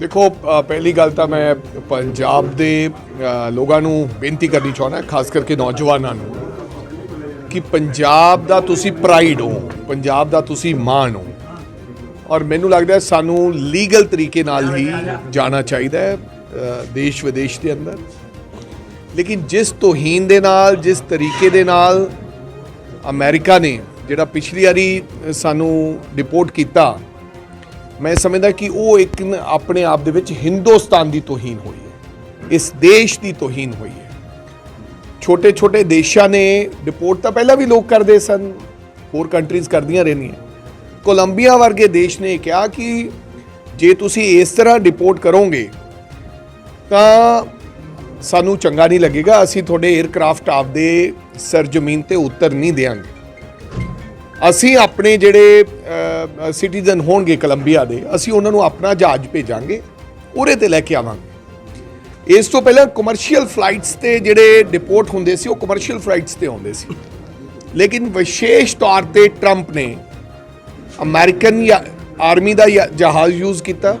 ਦੇਖੋ ਪਹਿਲੀ ਗੱਲ ਤਾਂ ਮੈਂ ਪੰਜਾਬ ਦੇ ਲੋਕਾਂ ਨੂੰ ਬੇਨਤੀ ਕਰਨੀ ਚਾਹੁੰਦਾ ਖਾਸ ਕਰਕੇ ਨੌਜਵਾਨਾਂ ਨੂੰ, ਕਿ ਪੰਜਾਬ ਦਾ ਤੁਸੀਂ ਪ੍ਰਾਈਡ ਹੋ, ਪੰਜਾਬ ਦਾ ਤੁਸੀਂ ਮਾਣ ਹੋ। ਔਰ ਮੈਨੂੰ ਲੱਗਦਾ ਸਾਨੂੰ ਲੀਗਲ ਤਰੀਕੇ ਨਾਲ ਹੀ ਜਾਣਾ ਚਾਹੀਦਾ ਹੈ ਦੇਸ਼ ਵਿਦੇਸ਼ ਦੇ ਅੰਦਰ। ਲੇਕਿਨ ਜਿਸ ਤੋਹੀਨ ਦੇ ਨਾਲ, ਜਿਸ ਤਰੀਕੇ ਦੇ ਨਾਲ ਅਮਰੀਕਾ ਨੇ, ਜਿਹੜਾ ਪਿਛਲੀ ਵਾਰੀ ਸਾਨੂੰ ਡਿਪੋਰਟ ਕੀਤਾ ਮੈਂ ਸਮਝਦਾ ਕਿ ਉਹ ਇੱਕ ਆਪਣੇ ਆਪ ਦੇ ਵਿੱਚ ਹਿੰਦੁਸਤਾਨ ਦੀ ਤੋਹੀਨ ਹੋਈ ਹੈ। ਇਸ ਦੇਸ਼ ਦੀ ਤੋਹੀਨ ਹੋਈ ਹੈ। ਛੋਟੇ ਛੋਟੇ ਦੇਸ਼ਾਂ ਨੇ ਡਿਪੋਰਟ ਤਾਂ ਪਹਿਲਾਂ ਵੀ ਲੋਕ ਕਰਦੇ ਸਨ, ਹੋਰ ਕੰਟਰੀਜ਼ ਕਰਦੀਆਂ ਰਹਿੰਦੀਆਂ। ਕੋਲੰਬੀਆ ਵਰਗੇ ਦੇਸ਼ ਨੇ ਕਿਹਾ ਕਿ ਜੇ ਤੁਸੀਂ ਇਸ ਤਰ੍ਹਾਂ ਡਿਪੋਰਟ ਕਰੋਗੇ, ਤਾਂ ਸਾਨੂੰ ਚੰਗਾ ਨਹੀਂ ਲੱਗੇਗਾ, ਅਸੀਂ ਤੁਹਾਡੇ 에ਅਰਕ੍ਰਾਫਟ ਆਪਦੇ ਸਰਜ਼ਮੀਨ ਤੇ ਉਤਰ ਨਹੀਂ ਦੇਵਾਂਗੇ ਅਸੀਂ ਆਪਣੇ ਜਿਹੜੇ ਸਿਟੀਜ਼ਨ ਹੋਣਗੇ ਕੋਲੰਬੀਆ ਦੇ, ਅਸੀਂ ਉਹਨਾਂ ਨੂੰ ਆਪਣਾ ਜਹਾਜ਼ ਭੇਜਾਂਗੇ ਉਹਦੇ ਤੇ ਲੈ ਕੇ ਆਵਾਂਗੇ। ਇਸ ਤੋਂ ਪਹਿਲਾਂ ਕਮਰਸ਼ੀਅਲ ਫਲਾਈਟਸ ਤੇ ਜਿਹੜੇ ਡਿਪੋਰਟ ਹੁੰਦੇ ਸੀ, ਉਹ ਕਮਰਸ਼ੀਅਲ ਫਲਾਈਟਸ ਤੇ ਆਉਂਦੇ ਸੀ। ਲੇਕਿਨ ਵਿਸ਼ੇਸ਼ ਤੌਰ ਤੇ ਟਰੰਪ ਨੇ ਅਮਰੀਕਨ ਜਾਂ ਆਰਮੀ ਦਾ ਜਾਂ ਜਹਾਜ਼ ਯੂਜ਼ ਕੀਤਾ।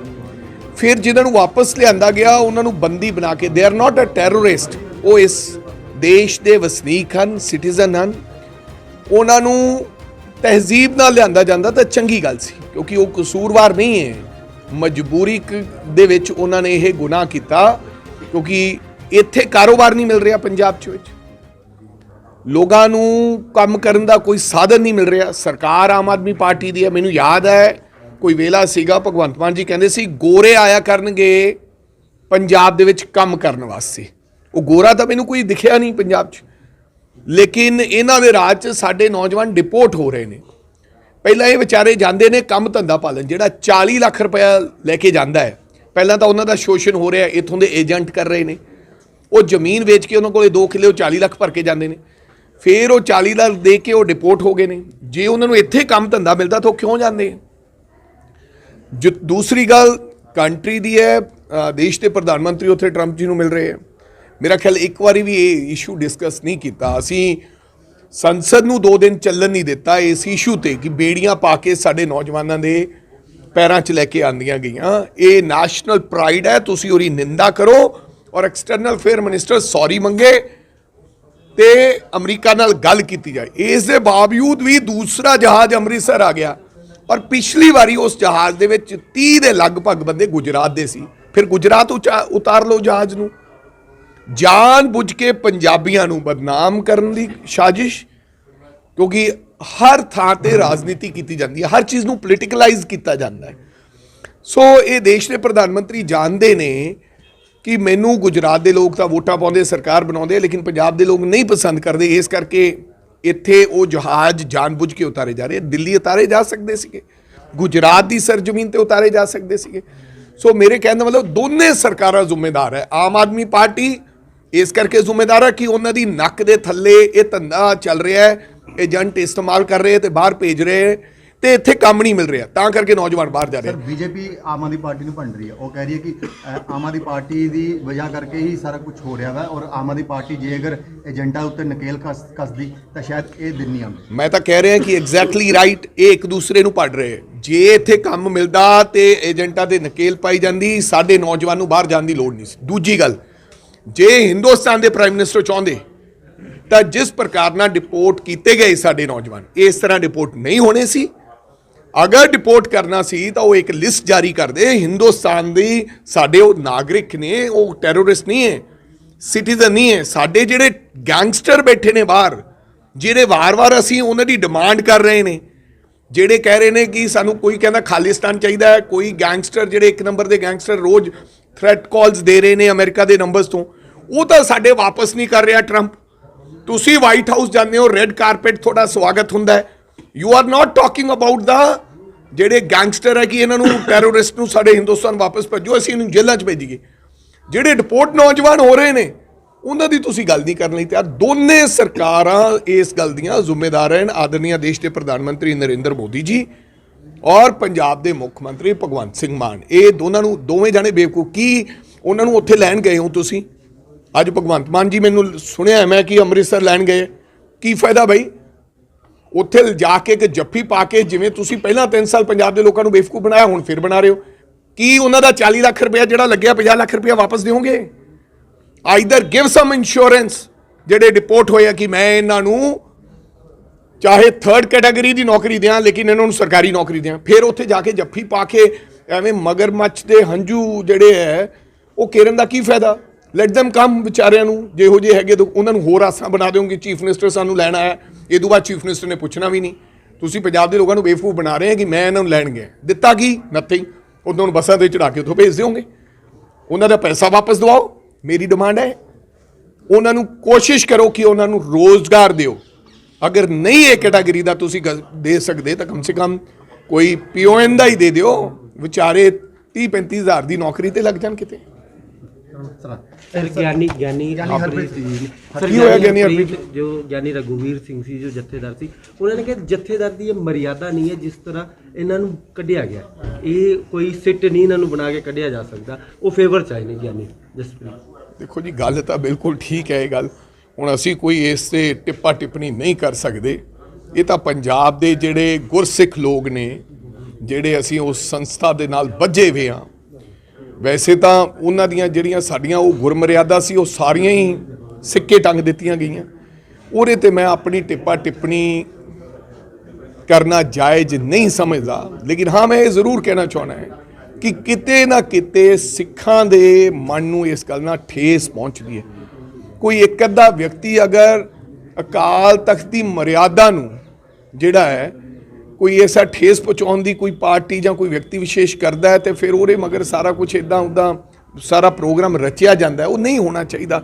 ਫਿਰ ਜਿਨ੍ਹਾਂ ਨੂੰ ਵਾਪਸ ਲਿਆਂਦਾ ਗਿਆ, ਉਹਨਾਂ ਨੂੰ ਬੰਦੀ ਬਣਾ ਕੇ they are not a terrorist ਉਹ ਇਸ ਦੇਸ਼ ਦੇ ਵਸਨੀਕ ਹਨ ਸਿਟੀਜ਼ਨ ਹਨ। ਉਹਨਾਂ ਨੂੰ ਤਹਿਜ਼ੀਬ ਨਾਲ ਲਿਆਂਦਾ ਜਾਂਦਾ ਤਾਂ ਚੰਗੀ ਗੱਲ ਸੀ, ਕਿਉਂਕਿ ਉਹ ਕਸੂਰਵਾਰ ਨਹੀਂ ਹੈ। ਮਜਬੂਰੀ ਕ- ਦੇ ਵਿੱਚ ਉਹਨਾਂ ਨੇ ਇਹ ਗੁਨਾਹ ਕੀਤਾ, ਕਿਉਂਕਿ ਇੱਥੇ ਕਾਰੋਬਾਰ ਨਹੀਂ ਮਿਲ ਰਿਹਾ ਪੰਜਾਬ 'ਚ ਵਿੱਚ। ਲੋਕਾਂ ਨੂੰ ਕੰਮ ਕਰਨ ਦਾ ਕੋਈ ਸਾਧਨ ਨਹੀਂ ਮਿਲ ਰਿਹਾ। ਸਰਕਾਰ ਆਮ ਆਦਮੀ ਪਾਰਟੀ ਦੀ ਹੈ, ਮੈਨੂੰ ਯਾਦ ਹੈ, ਕੋਈ ਵੇਲਾ ਸੀਗਾ, ਭਗਵੰਤ ਮਾਨ ਜੀ ਕਹਿੰਦੇ ਸੀ, ਗੋਰੇ ਆਇਆ ਕਰਨਗੇ, ਪੰਜਾਬ ਦੇ ਵਿੱਚ ਕੰਮ ਕਰਨ ਵਾਸਤੇ। ਉਹ ਗੋਰਾ ਤਾਂ ਮੈਨੂੰ ਕੋਈ ਦਿਖਿਆ ਨਹੀਂ ਪੰਜਾਬ 'ਚ। ਲੇਕਿਨ ਇਹਨਾਂ ਦੇ ਰਾਜ 'ਚ ਸਾਡੇ ਨੌਜਵਾਨ ਡਿਪੋਰਟ ਹੋ ਰਹੇ ਨੇ। ਪਹਿਲਾਂ ਇਹ ਵਿਚਾਰੇ ਜਾਂਦੇ ਨੇ ਕੰਮ ਧੰਦਾ ਪਾਲਣ, ਜਿਹੜਾ 40 ਲੱਖ ਰੁਪਇਆ ਲੈ ਕੇ ਜਾਂਦਾ ਹੈ। ਪਹਿਲਾਂ ਤਾਂ ਉਹਨਾਂ ਦਾ ਸ਼ੋਸ਼ਣ ਹੋ ਰਿਹਾ ਇੱਥੋਂ ਦੇ ਏਜੰਟ ਕਰ ਰਹੇ ਨੇ। ਉਹ ਜ਼ਮੀਨ ਵੇਚ ਕੇ ਉਹਨਾਂ ਕੋਲੇ 2 ਕਿੱਲੇ, ਉਹ 40 ਲੱਖ ਭਰ ਕੇ ਜਾਂਦੇ ਨੇ। ਫਿਰ ਉਹ 40 ਲੱਖ ਦੇ ਕੇ ਉਹ ਡਿਪੋਰਟ ਹੋ ਗਏ ਨੇ। ਜੇ ਉਹਨਾਂ ਨੂੰ ਇੱਥੇ ਕੰਮ ਧੰਦਾ ਮਿਲਦਾ ਤਾਂ ਉਹ ਕਿਉਂ ਜਾਂਦੇ ਜੋ ਦੂਸਰੀ ਗੱਲ ਕੰਟਰੀ ਦੀ ਹੈ ਦੇਸ਼ ਦੇ ਪ੍ਰਧਾਨ ਮੰਤਰੀ ਉੱਥੇ ਟਰੰਪ ਜੀ ਨੂੰ ਮਿਲ ਰਹੇ ਹੈ। ਮੇਰਾ ਖਿਆਲ ਇੱਕ ਵਾਰੀ ਵੀ ਇਹ ਇਸ਼ੂ ਡਿਸਕਸ ਨਹੀਂ ਕੀਤਾ। ਅਸੀਂ ਸੰਸਦ ਨੂੰ 2 ਦਿਨ ਚੱਲਣ ਨਹੀਂ ਦਿੱਤਾ ਇਸ ਇਸ਼ੂ ਤੇ ਕਿ ਬੇੜੀਆਂ ਪਾ ਕੇ ਸਾਡੇ ਨੌਜਵਾਨਾਂ ਦੇ ਪੈਰਾਂ 'ਚ ਲੈ ਕੇ ਆਂਦੀਆਂ ਗਈਆਂ। ਇਹ ਨੈਸ਼ਨਲ ਪ੍ਰਾਈਡ ਹੈ, ਤੁਸੀਂ ਉਹਦੀ ਨਿੰਦਾ ਕਰੋ ਔਰ ਐਕਸਟਰਨਲ ਅਫੇਅਰ ਮਿਨਿਸਟਰ ਸੌਰੀ ਮੰਗੇ ਤੇ ਅਮਰੀਕਾ ਨਾਲ ਗੱਲ ਕੀਤੀ ਜਾਏ। ਇਸ ਦੇ ਬਾਵਜੂਦ ਵੀ ਦੂਸਰਾ ਜਹਾਜ਼ ਅੰਮ੍ਰਿਤਸਰ ਆ ਗਿਆ ਔਰ ਪਿਛਲੀ ਵਾਰੀ ਉਸ ਜਹਾਜ਼ ਦੇ ਵਿੱਚ 30 ਦੇ ਲਗਭਗ ਬੰਦੇ ਗੁਜਰਾਤ ਦੇ ਸੀ। ਫਿਰ ਗੁਜਰਾਤ ਉਚਾ- ਉਤਾਰ ਲਓ ਜਹਾਜ਼ ਨੂੰ। ਜਾਣ ਬੁੱਝ ਕੇ ਪੰਜਾਬੀਆਂ ਨੂੰ ਬਦਨਾਮ ਕਰਨ ਦੀ ਸਾਜ਼ਿਸ਼, ਕਿਉਂਕਿ ਹਰ ਥਾਂ ਤੇ ਰਾਜਨੀਤੀ ਕੀਤੀ ਜਾਂਦੀ ਹੈ, ਹਰ ਚੀਜ਼ ਨੂੰ ਪੋਲੀਟੀਕਲਾਈਜ਼ ਕੀਤਾ ਜਾਂਦਾ ਹੈ। ਸੋ ਇਹ ਦੇਸ਼ ਦੇ ਪ੍ਰਧਾਨ ਮੰਤਰੀ ਜਾਣਦੇ ਨੇ ਕਿ ਮੈਨੂੰ ਗੁਜਰਾਤ ਦੇ ਲੋਕ ਤਾਂ ਵੋਟਾਂ ਪਾਉਂਦੇ, ਸਰਕਾਰ ਬਣਾਉਂਦੇ ਲੇਕਿਨ ਪੰਜਾਬ ਦੇ ਲੋਕ ਨਹੀਂ ਪਸੰਦ ਕਰਦੇ। ਇਸ ਕਰਕੇ ਇੱਥੇ ਉਹ ਜਹਾਜ਼ ਜਾਣਬੁੱਝ ਕੇ ਉਤਾਰੇ ਜਾ ਰਹੇ ਦਿੱਲੀ ਉਤਾਰੇ ਜਾ ਸਕਦੇ ਸੀਗੇ, ਗੁਜਰਾਤ ਦੀ ਸਰਜ਼ਮੀਨ ਤੇ ਉਤਾਰੇ ਜਾ ਸਕਦੇ ਸੀਗੇ। ਸੋ ਮੇਰੇ ਕਹਿਣ ਦਾ ਮਤਲਬ ਦੋਨੇ ਸਰਕਾਰਾਂ ਜ਼ਿੰਮੇਦਾਰ ਹੈ, ਆਮ ਆਦਮੀ ਪਾਰਟੀ ਇਸ ਕਰਕੇ ਜ਼ਿੰਮੇਦਾਰ ਹੈ ਕਿ ਉਹਨਾਂ ਦੀ ਨੱਕ ਦੇ ਥੱਲੇ ਇਹ ਧੰਦਾ ਚੱਲ ਰਿਹਾ ਹੈ ਏਜੰਟ ਇਸਤੇਮਾਲ ਕਰ ਰਹੇ ਤੇ ਬਾਹਰ ਭੇਜ ਰਹੇ ਤੇ ਇੱਥੇ ਕੰਮ ਨਹੀਂ ਮਿਲ ਰਿਹਾ। ਤਾਂ ਕਰਕੇ ਨੌਜਵਾਨ ਬਾਹਰ ਜਾ ਰਹੇ sir BJP Aam Aadmi Party ਨੂੰ ਭੰਡ ਰਹੀ ਹੈ। ਉਹ ਕਹਿ ਰਹੀ ਹੈ ਕਿ ਅ, ਆਮ ਆਦਮੀ ਪਾਰਟੀ ਦੀ ਵਜ੍ਹਾ ਕਰਕੇ ਹੀ ਸਾਰਾ ਕੁਝ ਹੋ ਰਿਹਾ ਵਾ ਔਰ ਆਮ ਆਦਮੀ ਪਾਰਟੀ ਜੇ ਅਗਰ ਏਜੰਟਾਂ ਉੱਤੇ ਨਕੇਲ ਕਸ ਕਸਦੀ ਤਾਂ ਸ਼ਾਇਦ ਇਹ ਦਿਨ ਨਹੀਂ ਆਉਂਦੇ। ਮੈਂ ਤਾਂ ਕਹਿ ਰਿਹਾ ਕਿ ਐਗਜ਼ੈਕਟਲੀ ਰਾਈਟ ਇਹ ਇੱਕ ਦੂਸਰੇ ਨੂੰ ਪੜ ਰਹੇ। ਜੇ ਇੱਥੇ ਕੰਮ ਮਿਲਦਾ ਤੇ ਏਜੰਟਾਂ ਦੇ ਨਕੇਲ ਪਾਈ ਜਾਂਦੀ ਸਾਡੇ ਨੌਜਵਾਨ ਨੂੰ ਬਾਹਰ ਜਾਣ ਦੀ ਲੋੜ ਨਹੀਂ ਸੀ। ਦੂਜੀ ਗੱਲ ਜੇ ਹਿੰਦੁਸਤਾਨ ਦੇ ਪ੍ਰਾਈਮ ਮਿਨਿਸਟਰ ਚਾਹੁੰਦੇ, ਤਾਂ ਜਿਸ ਪ੍ਰਕਾਰ ਨਾਲ ਡਿਪੋਰਟ ਕੀਤੇ ਗਏ ਸਾਡੇ ਨੌਜਵਾਨ, ਇਸ ਤਰ੍ਹਾਂ ਡਿਪੋਰਟ ਨਹੀਂ ਹੋਣੇ ਸੀ। ਅਗਰ ਡਿਪੋਰਟ ਕਰਨਾ ਸੀ, ਤਾਂ ਉਹ ਇੱਕ ਲਿਸਟ ਜਾਰੀ ਕਰਦੇ ਹਿੰਦੁਸਤਾਨ ਦੀ ਸਾਡੇ ਉਹ ਨਾਗਰਿਕ ਨੇ, ਉਹ ਟੈਰੋਰਿਸਟ ਨਹੀਂ ਹੈ ਸਿਟੀਜ਼ਨ ਨਹੀਂ ਹੈ। ਸਾਡੇ ਜਿਹੜੇ ਗੈਂਗਸਟਰ ਬੈਠੇ ਨੇ ਬਾਹਰ, ਜਿਹੜੇ ਵਾਰ-ਵਾਰ ਅਸੀਂ ਉਹਨਾਂ ਦੀ ਡਿਮਾਂਡ ਕਰ ਰਹੇ ਨੇ, ਜਿਹੜੇ ਕਹਿ ਰਹੇ ਨੇ ਕਿ ਸਾਨੂੰ ਕੋਈ ਕਹਿੰਦਾ ਖਾਲਿਸਤਾਨ ਚਾਹੀਦਾ ਹੈ, ਕੋਈ ਗੈਂਗਸਟਰ ਜਿਹੜੇ ਇੱਕ ਨੰਬਰ ਦੇ ਗੈਂਗਸਟਰ ਰੋਜ਼ ਥ੍ਰੈਟ ਕਾਲਸ ਦੇ ਰਹੇ ਨੇ ਅਮਰੀਕਾ ਦੇ ਨੰਬਰਸ ਤੋਂ। ਉਹ ਤਾਂ ਸਾਡੇ ਵਾਪਸ ਨਹੀਂ ਕਰ ਰਿਹਾ ਟਰੰਪ ਤੁਸੀਂ ਵਾਈਟ ਹਾਊਸ ਜਾਂਦੇ ਹੋ ਰੈੱਡ ਕਾਰਪੇਟ ਤੁਹਾਡਾ ਸਵਾਗਤ ਹੁੰਦਾ ਹੈ। You are not talking about ਦਾ ਜਿਹੜੇ ਗੈਂਗਸਟਰ ਹੈ ਕਿ ਇਹਨਾਂ ਨੂੰ ਟੈਰੋਰਿਸਟ ਨੂੰ ਸਾਡੇ ਹਿੰਦੁਸਤਾਨ ਵਾਪਸ ਭੇਜੋ, ਅਸੀਂ ਇਹਨੂੰ ਜੇਲ੍ਹਾਂ 'ਚ ਭੇਜੀਏ। ਜਿਹੜੇ ਡਿਪੋਰਟ ਨੌਜਵਾਨ ਹੋ ਰਹੇ ਨੇ, ਉਹਨਾਂ ਦੀ ਤੁਸੀਂ ਗੱਲ ਨਹੀਂ ਕਰਨ ਲਈ ਤਿਆਰ। ਦੋਨੇ ਸਰਕਾਰਾਂ ਇਸ ਗੱਲ ਦੀਆਂ ਜ਼ਿੰਮੇਦਾਰ ਹਨ ਆਦਰਨੀਆ ਦੇਸ਼ ਦੇ ਪ੍ਰਧਾਨ ਮੰਤਰੀ ਨਰਿੰਦਰ ਮੋਦੀ ਜੀ ਔਰ ਪੰਜਾਬ ਦੇ ਮੁੱਖ ਮੰਤਰੀ ਭਗਵੰਤ ਸਿੰਘ ਮਾਨ, ਇਹ ਦੋਨਾਂ ਨੂੰ, ਦੋਵੇਂ ਜਾਣੇ ਬੇਵਕੂਫ, ਕੀ ਉਹਨਾਂ ਨੂੰ ਉੱਥੇ ਲੈਣ ਗਏ ਹੋ ਤੁਸੀਂ? ਅੱਜ ਭਗਵੰਤ ਮਾਨ ਜੀ ਮੈਨੂੰ ਸੁਣਿਆ ਮੈਂ ਕਿ ਅੰਮ੍ਰਿਤਸਰ ਲੈਣ ਗਏ। ਕੀ ਫਾਇਦਾ ਬਈ? ਉੱਥੇ ਜਾ ਕੇ ਇੱਕ ਜੱਫੀ ਪਾ ਕੇ ਜਿਵੇਂ ਤੁਸੀਂ ਪਹਿਲਾਂ 3 ਸਾਲ ਪੰਜਾਬ ਦੇ ਲੋਕਾਂ ਨੂੰ ਬੇਵਕੂਫ ਬਣਾਇਆ, ਹੁਣ ਫਿਰ ਬਣਾ ਰਹੇ ਹੋ। ਕੀ ਉਹਨਾਂ ਦਾ 40 ਲੱਖ ਰੁਪਇਆ ਜਿਹੜਾ ਲੱਗਿਆ 50 ਲੱਖ ਰੁਪਇਆ ਵਾਪਸ ਦਿਓਗੇ? ਆਈਦਰ ਗਿਵ ਸਮ ਇੰਸ਼ੋਰੈਂਸ, ਜਿਹੜੇ ਡਿਪੋਰਟ ਹੋਏ ਆ ਕਿ ਮੈਂ ਇਹਨਾਂ ਨੂੰ ਚਾਹੇ ਥਰਡ ਕੈਟਾਗਰੀ ਦੀ ਨੌਕਰੀ ਦਿਆਂ, ਲੇਕਿਨ ਇਹਨਾਂ ਨੂੰ ਸਰਕਾਰੀ ਨੌਕਰੀ ਦਿਆਂ। ਫਿਰ ਉੱਥੇ ਜਾ ਕੇ ਜੱਫੀ ਪਾ ਕੇ ਐਵੇਂ ਮਗਰਮੱਛ ਦੇ ਹੰਝੂ ਜਿਹੜੇ ਹੈ ਉਹ ਕੇਰਨ ਦਾ ਕੀ ਫਾਇਦਾ? ਲੈਟ them ਕਮ ਵਿਚਾਰਿਆਂ ਨੂੰ, ਜਿਹੋ ਜਿਹੇ ਹੈਗੇ ਤਾਂ ਉਹਨਾਂ ਨੂੰ ਹੋਰ ਆਸਾਂ ਬਣਾ ਦਿਓਗੇ। ਚੀਫ ਮਿਨਿਸਟਰ ਸਾਨੂੰ ਲੈਣ ਆਇਆ। ਇਹ ਤੋਂ ਬਾਅਦ ਚੀਫ ਮਿਨਿਸਟਰ ਨੇ ਪੁੱਛਣਾ ਵੀ ਨਹੀਂ। ਤੁਸੀਂ ਪੰਜਾਬ ਦੇ ਲੋਕਾਂ ਨੂੰ ਬੇਵਕੂਫ ਬਣਾ ਰਹੇ ਹੋ ਕਿ ਮੈਂ ਇਹਨਾਂ ਨੂੰ ਲੈਣ ਗਿਆ। ਦਿੱਤਾ ਕੀ? ਨਥਿੰਗ ਉਹਨਾਂ ਨੂੰ ਬੱਸਾਂ ਤੇ ਚੜਾ ਕੇ ਉੱਥੋਂ ਭੇਜ ਦਿਓਗੇ। ਉਹਨਾਂ ਦਾ ਪੈਸਾ ਵਾਪਸ ਦਿਵਾਓ। ਮੇਰੀ ਡਿਮਾਂਡ ਹੈ ਉਹਨਾਂ ਨੂੰ ਕੋਸ਼ਿਸ਼ ਕਰੋ ਕਿ ਉਹਨਾਂ ਨੂੰ ਰੋਜ਼ਗਾਰ ਦਿਓ। ਅਗਰ ਨਹੀਂ ਇਹ ਕੈਟਾਗਰੀ ਦਾ ਤੁਸੀਂ ਦੇ ਸਕਦੇ ਤਾਂ ਕਮ ਸੇ ਕਮ ਕੋਈ ਪੀਓਐਨ ਦਾ ਹੀ ਦੇ ਦਿਓ। ਵਿਚਾਰੇ 30 35 ਹਜ਼ਾਰ ਦੀ ਨੌਕਰੀ ਤੇ ਲੱਗ ਜਾਣ ਕਿਤੇ। ਸਰ ਗਿਆਨੀ ਗਿਆਨੀ ਹਰਪ੍ਰੀਤ ਜੀ ਕੀ ਹੋਇਆ ਗਿਆਨੀ ਹਰਪ੍ਰੀਤ? ਜੋ ਗਿਆਨੀ ਰਘੁਵੀਰ ਸਿੰਘ ਸੀ ਜੋ ਜਥੇਦਾਰ ਸੀ ਉਹਨਾਂ ਨੇ ਕਿਹਾ ਜਥੇਦਾਰ ਦੀ ਇਹ ਮਰਿਆਦਾ ਨਹੀਂ ਹੈ ਜਿਸ ਤਰ੍ਹਾਂ ਇਹਨਾਂ ਨੂੰ ਕੱਢਿਆ ਗਿਆ। ਇਹ ਕੋਈ ਸਿੱਟ ਨਹੀਂ ਇਹਨਾਂ ਨੂੰ ਬਣਾ ਕੇ ਕੱਢਿਆ ਜਾ ਸਕਦਾ। ਉਹ ਫੇਵਰ ਚਾਹੀਦੇ ਗਿਆਨੀ ਜਸਪ੍ਰੀਤ। ਦੇਖੋ ਜੀ ਗੱਲ ਤਾਂ ਬਿਲਕੁਲ ਠੀਕ ਹੈ ਇਹ ਗੱਲ। ਹੁਣ ਅਸੀਂ ਕੋਈ ਇਸ ਤੇ ਟਿੱਪਾ ਟਿੱਪਣੀ ਨਹੀਂ ਕਰ ਸਕਦੇ। ਇਹ ਤਾਂ ਪੰਜਾਬ ਦੇ ਜਿਹੜੇ ਗੁਰਸਿੱਖ ਲੋਕ ਨੇ, ਜਿਹੜੇ ਅਸੀਂ ਉਸ ਸੰਸਥਾ ਦੇ ਨਾਲ ਬੱਝੇ ਹੋਏ ਹਾਂ। ਵੈਸੇ ਤਾਂ ਉਹਨਾਂ ਦੀਆਂ ਜਿਹੜੀਆਂ ਸਾਡੀਆਂ ਉਹ ਗੁਰਮਰਿਆਦਾ ਸੀ, ਉਹ ਸਾਰੀਆਂ ਹੀ ਸਿੱਕੇ ਟੰਗ ਦਿੱਤੀਆਂ ਗਈਆਂ। ਉਹਦੇ ਤੇ ਮੈਂ ਆਪਣੀ ਟਿੱਪਾ ਟਿੱਪਣੀ ਕਰਨਾ ਜਾਇਜ਼ ਨਹੀਂ ਸਮਝਦਾ। ਲੇਕਿਨ ਹਾਂ, ਮੈਂ ਇਹ ਜ਼ਰੂਰ ਕਹਿਣਾ ਚਾਹੁੰਦਾ ਹਾਂ ਕਿ ਕਿਤੇ ਨਾ ਕਿਤੇ ਸਿੱਖਾਂ ਦੇ ਮਨ ਨੂੰ ਇਸ ਗੱਲ ਨਾਲ ਠੇਸ ਪਹੁੰਚਦੀ ਹੈ। ਕੋਈ ਇੱਕ ਅੱਧਾ ਵਿਅਕਤੀ ਅਗਰ ਅਕਾਲ ਤਖਤ ਦੀ ਮਰਿਆਦਾ ਨੂੰ ਜਿਹੜਾ ਹੈ ਕੋਈ ਐਸਾ ਠੇਸ ਪਹੁੰਚਾਉਣ ਦੀ ਕੋਈ ਪਾਰਟੀ ਜਾਂ ਕੋਈ ਵਿਅਕਤੀ ਵਿਸ਼ੇਸ਼ ਕਰਦਾ ਹੈ ਤੇ ਫਿਰ ਉਹਦੇ ਮਗਰ ਸਾਰਾ ਕੁਝ ਇਦਾਂ ਉਦਾਂ ਸਾਰਾ ਪ੍ਰੋਗਰਾਮ ਰਚਿਆ ਜਾਂਦਾ ਉਹ ਨਹੀਂ ਹੋਣਾ ਚਾਹੀਦਾ।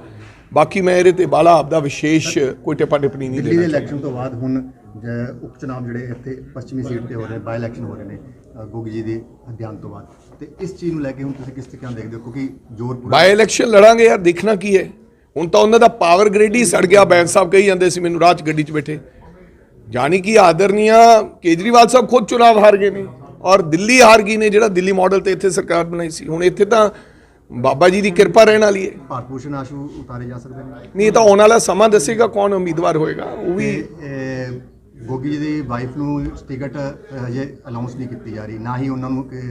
ਬਾਕੀ ਮੈਂ ਇਹਦੇ ਤੇ ਬਾਲਾ ਆਪਦਾ ਵਿਸ਼ੇਸ਼ ਕੋਈ ਟਿੱਪਾ ਟਿੱਪਣੀ ਨਹੀਂ ਦਿੱਲੀ ਦੇ ਇਲੈਕਸ਼ਨ ਤੋਂ ਬਾਅਦ ਹੁਣ ਉਪ ਚੁਣਾਵ ਜਿਹੜੇ ਇੱਥੇ ਪੱਛਮੀ ਸੀਟ ਤੇ ਹੋ ਰਹੇ ਬਾਈ ਇਲੈਕਸ਼ਨ ਹੋ ਰਹੇ ਨੇ ਗੁੱਗ ਜੀ ਦੇ ਅਧਿਆਨ ਤੋਂ ਬਾਅਦ। ਤੇ ਇਸ ਚੀਜ਼ ਨੂੰ ਲੈ ਕੇ ਹੁਣ ਤੁਸੀਂ ਕਿਸ ਨਾਲ ਦੇਖਦੇ ਹੋ? ਕਿਉਂਕਿ ਜ਼ੋਰ ਪੂਰਾ ਬਾਈ ਇਲੈਕਸ਼ਨ ਲੜਾਂਗੇ ਯਾਰ ਦੇਖਣਾ ਕੀ ਹੈ। ਹੁਣ ਤਾਂ ਉਹਨਾਂ ਦਾ ਪਾਵਰ ਗ੍ਰਿਡ ਹੀ ਸੜ ਗਿਆ ਬੈਂਸ ਸਾਹਿਬ ਕਹੀ ਜਾਂਦੇ ਸੀ ਮੈਨੂੰ ਰਾਤ 'ਚ ਗੱਡੀ 'ਚ ਬੈਠੇ। ਜਾਨੀ ਕਿ ਆਦਰਨੀਆ ਕੇਜਰੀਵਾਲ ਸਾਹਿਬ ਖੁਦ ਚੁਣਾਵ ਹਾਰ ਗਏ ਨੇ ਔਰ ਦਿੱਲੀ ਹਾਰ ਗਈ ਨੇ ਜਿਹੜਾ ਦਿੱਲੀ ਮਾਡਲ ਤੇ ਇੱਥੇ ਸਰਕਾਰ ਬਣਾਈ ਸੀ। ਹੁਣ ਇੱਥੇ ਤਾਂ ਬਾਬਾ ਜੀ ਦੀ ਕਿਰਪਾ ਰਹਿਣ ਵਾਲੀ ਹੈ। ਭਾਰਤ ਭੂਸ਼ਣ ਆਸ਼ੂ ਉਤਾਰੇ ਜਾ ਸਕਦੇ ਨੇ? ਨਹੀਂ ਤਾਂ ਆਉਣ ਵਾਲਾ ਸਮਾਂ ਦੱਸੇਗਾ ਕੌਣ ਉਮੀਦਵਾਰ ਹੋਏਗਾ। ਉਹ ਵੀ ਗੋਗੀ ਜੀ ਦੀ ਵਾਈਫ ਨੂੰ ਟਿਕਟ ਹਜੇ ਅਨਾਉਂਸ ਨਹੀਂ ਕੀਤੀ ਜਾ ਰਹੀ। ਨਾ ਹੀ ਉਹਨਾਂ ਨੂੰ ਕਿ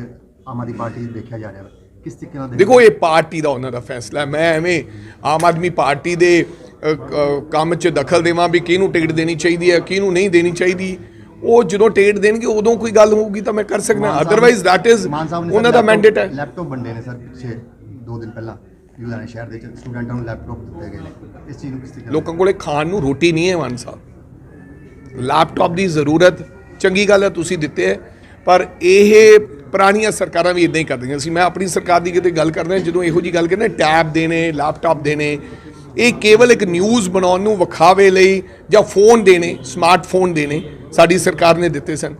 ਆਮ ਆਦਮੀ ਪਾਰਟੀ ਦੇਖਿਆ ਜਾ ਰਿਹਾ। ਕਿਸ ਤਰੀਕੇ ਨਾਲ ਦੇਖਦੇ ਦੇਖੋ ਇਹ ਪਾਰਟੀ ਦਾ ਉਹਨਾਂ ਦਾ ਫੈਸਲਾ ਹੈ। ਮੈਂ ਐਵੇਂ ਆਮ ਆਦਮੀ ਪਾਰਟੀ ਦੇ ਅ, ਕ- ਕੰਮ 'ਚ ਦਖਲ ਦੇਵਾਂ ਵੀ ਕਿਹਨੂੰ ਟਿਕਟ ਦੇਣੀ ਚਾਹੀਦੀ ਹੈ ਕਿਹਨੂੰ ਨਹੀਂ ਦੇਣੀ ਚਾਹੀਦੀ। ਉਹ ਜਦੋਂ ਟਿਕਟ ਦੇਣਗੇ ਉਦੋਂ ਕੋਈ ਗੱਲ ਹੋਊਗੀ ਤਾਂ ਮੈਂ ਕਰ ਸਕਦਾ। Otherwise that is Mann Sahib ਨੇ ਸਰ ਉਹਨਾਂ ਦਾ ਮੈਂਡੇਟ ਹੈ। ਲੈਪਟਾਪ ਵੰਡੇ ਨੇ ਸਰ ਪਿੱਛੇ ਦੋ ਦਿਨ ਪਹਿਲਾਂ ਲੁਧਿਆਣਾ ਸ਼ਹਿਰ ਦੇ ਵਿੱਚ। ਸਟੂਡੈਂਟਾਂ ਨੂੰ ਲੈਪਟਾਪ ਦਿੱਤੇ ਗਏ ਨੇ। ਇਸ ਚੀਜ਼ ਨੂੰ ਕਿਸ ਤਰੀਕੇ ਨਾਲ ਲੋਕਾਂ ਕੋਲੇ ਖਾਣ ਨੂੰ ਰੋਟੀ ਨਹੀਂ ਹੈ ਮਾਨ ਸਾਹਿਬ। ਲੈਪਟਾਪ ਦੀ ਜ਼ਰੂਰਤ ਚੰਗੀ ਗੱਲ ਹੈ ਤੁਸੀਂ ਦਿੱਤੇ ਹੈ। ਪਰ ਇਹ ਪੁਰਾਣੀਆਂ ਸਰਕਾਰਾਂ ਵੀ ਇਦਾਂ ਹੀ ਕਰਦੀਆਂ ਸੀ। ਮੈਂ ਆਪਣੀ ਸਰਕਾਰ ਦੀ ਕਿਤੇ ਗੱਲ ਕਰਦਾ, ਜਦੋਂ ਇਹੋ ਜੀ ਗੱਲ ਕਹਿੰਦੇ, ਟੈਬ ਦੇਣੇ, ਲੈਪਟਾਪ ਦੇਣੇ, ਇਹ ਕੇਵਲ ਇੱਕ ਨਿਊਜ਼ ਬਣਾਉਣ ਨੂੰ ਵਿਖਾਵੇ ਲਈ ਜਾਂ ਫੋਨ ਦੇਣੇ, ਸਮਾਰਟਫੋਨ ਦੇਣੇ ਸਾਡੀ ਸਰਕਾਰ ਨੇ ਦਿੱਤੇ ਸਨ।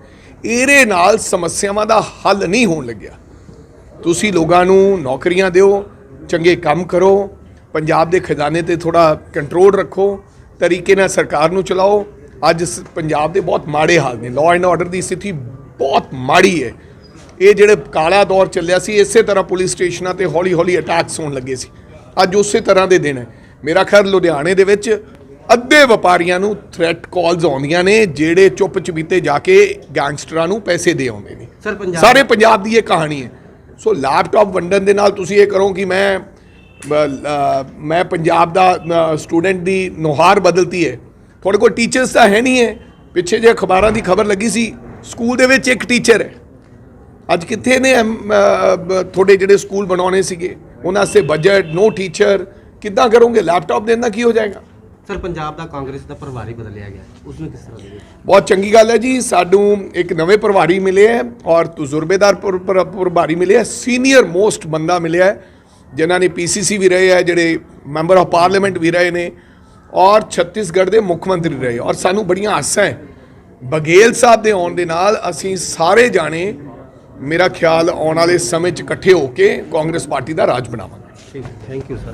ਇਹਦੇ ਨਾਲ ਸਮੱਸਿਆਵਾਂ ਦਾ ਹੱਲ ਨਹੀਂ ਹੋਣ ਲੱਗਿਆ। ਤੁਸੀਂ ਲੋਕਾਂ ਨੂੰ ਨੌਕਰੀਆਂ ਦਿਓ, ਚੰਗੇ ਕੰਮ ਕਰੋ, ਪੰਜਾਬ ਦੇ ਖਜ਼ਾਨੇ ਤੇ ਥੋੜਾ ਕੰਟਰੋਲ ਰੱਖੋ, ਤਰੀਕੇ ਨਾਲ ਸਰਕਾਰ ਨੂੰ ਚਲਾਓ। ਅੱਜ ਸ- ਪੰਜਾਬ ਦੇ ਬਹੁਤ ਮਾੜੇ ਹਾਲ ਨੇ। ਲਾਅ ਐਂਡ ਆਰਡਰ ਦੀ ਸਥਿਤੀ ਬਹੁਤ ਮਾੜੀ ਹੈ। ਇਹ ਜਿਹੜੇ ਕਾਲਾ ਦੌਰ ਚੱਲਿਆ ਸੀ ਇਸੇ ਤਰ੍ਹਾਂ ਪੁਲਿਸ ਸਟੇਸ਼ਨਾਂ ਤੇ ਹੌਲੀ-ਹੌਲੀ ਅਟੈਕਸ ਹੋਣ ਲੱਗੇ ਸੀ। ਅੱਜ ਉਸੇ ਤਰ੍ਹਾਂ ਦੇ ਦਿਨ ਹੈ। ਮੇਰਾ ਖਿਆਲ ਲੁਧਿਆਣੇ ਦੇ ਵਿੱਚ ਅੱਧੇ ਵਪਾਰੀਆਂ ਨੂੰ ਥ੍ਰੈਟ ਕਾਲਸ ਆਉਂਦੀਆਂ ਨੇ ਜਿਹੜੇ ਚੁੱਪ ਚਬੀਤੇ ਜਾ ਕੇ ਗੈਂਗਸਟਰਾਂ ਨੂੰ ਪੈਸੇ ਦੇ ਆਉਂਦੇ ਨੇ। ਸਰ ਪੰਜਾਬ ਸਾਰੇ ਪੰਜਾਬ ਦੀ ਇਹ ਕਹਾਣੀ ਹੈ। ਸੋ ਲੈਪਟਾਪ ਵੰਡਣ ਦੇ ਨਾਲ ਤੁਸੀਂ ਇਹ ਕਰੋ ਕਿ ਮੈਂ ਮੈਂ ਪੰਜਾਬ ਦਾ ਸਟੂਡੈਂਟ ਦੀ ਨੁਹਾਰ ਬਦਲਤੀ ਹੈ। ਤੁਹਾਡੇ ਕੋਲ ਟੀਚਰਸ ਤਾਂ ਹੈ ਨਹੀਂ ਹੈ। ਪਿੱਛੇ ਜੇ ਅਖਬਾਰਾਂ ਦੀ ਖਬਰ ਲੱਗੀ ਸੀ ਸਕੂਲ ਦੇ ਵਿੱਚ ਇੱਕ ਟੀਚਰ ਹੈ। ਅੱਜ ਕਿੱਥੇ ਨੇ ਤੁਹਾਡੇ ਜਿਹੜੇ ਸਕੂਲ ਬਣਾਉਣੇ ਸੀਗੇ? ਉਹਨਾਂ ਵਾਸਤੇ ਬਜਟ ਨੋ ਟੀਚਰ ਕਿੱਦਾਂ ਕਰੋਗੇ? ਲੈਪਟਾਪ ਦੇਣ ਕੀ ਹੋ ਜਾਏਗਾ? ਸਰ ਪੰਜਾਬ ਦਾ ਕਾਂਗਰਸ ਦਾ ਪ੍ਰਭਾਰੀ ਬਦਲਿਆ ਗਿਆ। ਉਸ ਨੂੰ ਕਿਸ ਤਰ੍ਹਾਂ ਦੇਖਦੇ ਬਹੁਤ ਚੰਗੀ ਗੱਲ ਹੈ ਜੀ ਸਾਨੂੰ ਇੱਕ ਨਵੇਂ ਪ੍ਰਭਾਰੀ ਮਿਲੇ ਹੈ ਔਰ ਤਜਰਬੇਦਾਰ ਪ੍ਰ- ਪ੍ਰ- ਪ੍ਰਭਾਰੀ ਮਿਲੇ ਹੈ ਸੀਨੀਅਰ ਮੋਸਟ ਬੰਦਾ ਮਿਲਿਆ ਹੈ ਜਿਨ੍ਹਾਂ ਨੇ ਪੀਸੀਸੀ ਵੀ ਰਹੇ ਹੈ ਜਿਹੜੇ ਮੈਂਬਰ ਆਫ ਪਾਰਲੀਮੈਂਟ ਵੀ ਰਹੇ ਨੇ ਔਰ ਛੱਤੀਸਗੜ੍ਹ ਦੇ ਮੁੱਖ ਮੰਤਰੀ ਰਹੇ ਔਰ ਸਾਨੂੰ ਬੜੀਆਂ ਆਸਾਂ ਹੈ। ਬਗੇਲ ਸਾਹਿਬ ਦੇ ਆਉਣ ਦੇ ਨਾਲ ਅਸੀਂ ਸਾਰੇ ਜਾਣੇ ਮੇਰਾ ਖਿਆਲ ਆਉਣ ਵਾਲੇ ਸਮੇਂ 'ਚ ਇਕੱਠੇ ਹੋ ਕੇ ਕਾਂਗਰਸ ਪਾਰਟੀ ਦਾ ਰਾਜ ਬਣਾਵਾਂਗੇ। ਠੀਕ ਥੈਂਕ ਯੂ ਸਰ